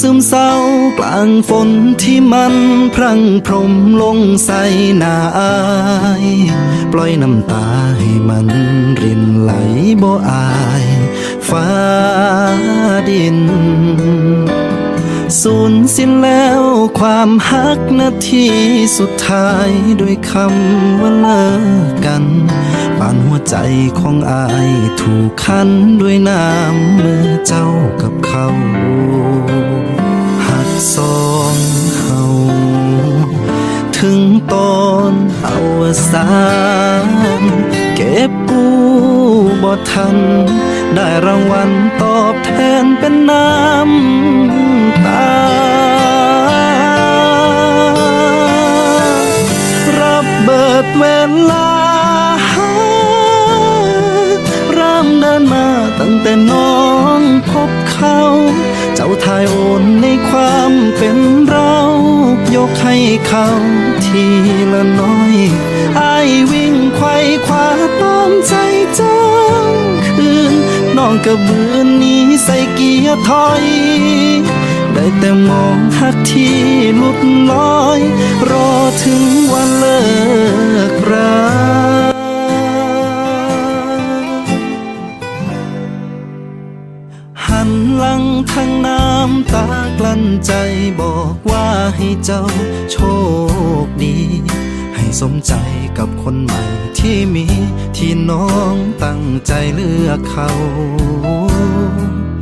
ซึมเศร้ากลางฝนที่มันพรั่งพรมลงใส่หน้าอาย ปล่อยน้ำตาให้มันรินไหลบ่อายฟ้าดินสูญสิ้นแล้วความฮักนาทีสุดท้ายด้วยคำว่าเลิกกันปานหัวใจของอายถูกคันด้วยน้ำเมือเจ้ากับเขา สานเก็บกู้บ่ทัน ได้รางวัลตอบแทนเป็นน้ำตา รับเบิดเวลาเริ่มเดินมาตั้งแต่น้องพบเขา เจ้าทายโอนในความเป็นเรา ยกให้เขาทีละน้อยไอวิ่งไขว้คว้าตามใจเจ้าคืนน้องกระบือหนี้ใส่เกียร์ถอย ได้แต่มองหักที่ลุดลอย รอถึงวันเลิกรา กลั้นใจบอกว่าให้เจ้าโชคดี ให้สมใจกับคนใหม่ที่มีที่น้องตั้งใจเลือกเขา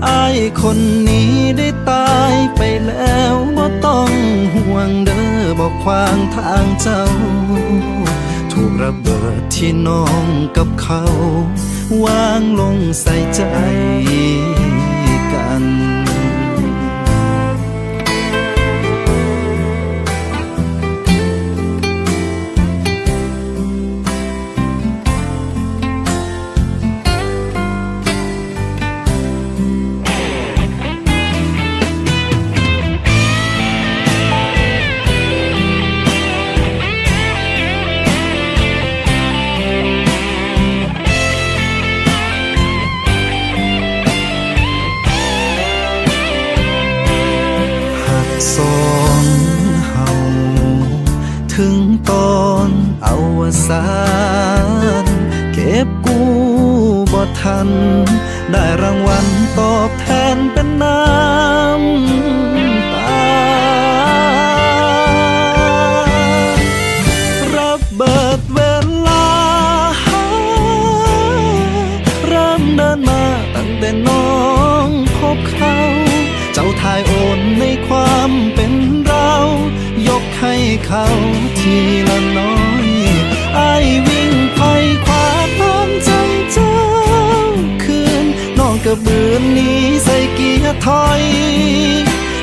อายคนนี้ได้ตายไปแล้วบ่ต้องห่วงเด้อบอกควางทางเจ้า ถูกระเบิดที่น้องกับเขา วางลงใส่ใจ สองเฮาถึงตอนอวสานเก็บกู้บ่ทัน ได้รางวัลตอบแทนเป็นน้ำตา รับเบิดเวลาเริ่มเดินมาตั้งแต่น้องพบเขา เจ้าทายโอนในความเป็นเรา ยกให้เขาทีละน้อยไอวิ่งไขว้คว้าตามใจเจ้าคืนน้องกระบือนนี้ใส่เกียร์ถอย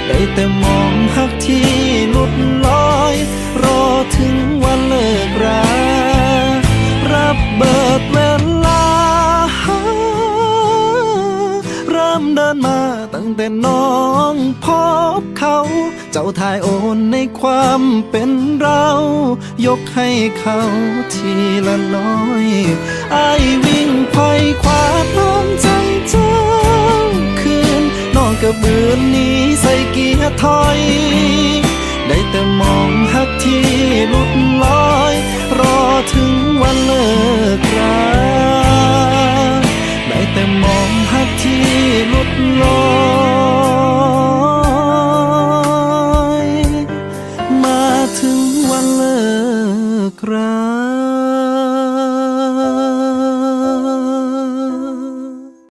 ได้แต่มองหักที่ลุดลอย รอถึงวันเลิกรารับเบิดเวลา เริ่มเดินมาตั้งแต่น้อง องพบเขา เจ้าทายโอนในความเป็นเรา ยกให้เขาทีละน้อยไอวิ่งไขว้คว้าตามใจเจ้าคืนน้องกระบือนนี้ใส่เกียร์ถอย ได้แต่มองหักที่ลุดลอย ถึงวันเลิกรา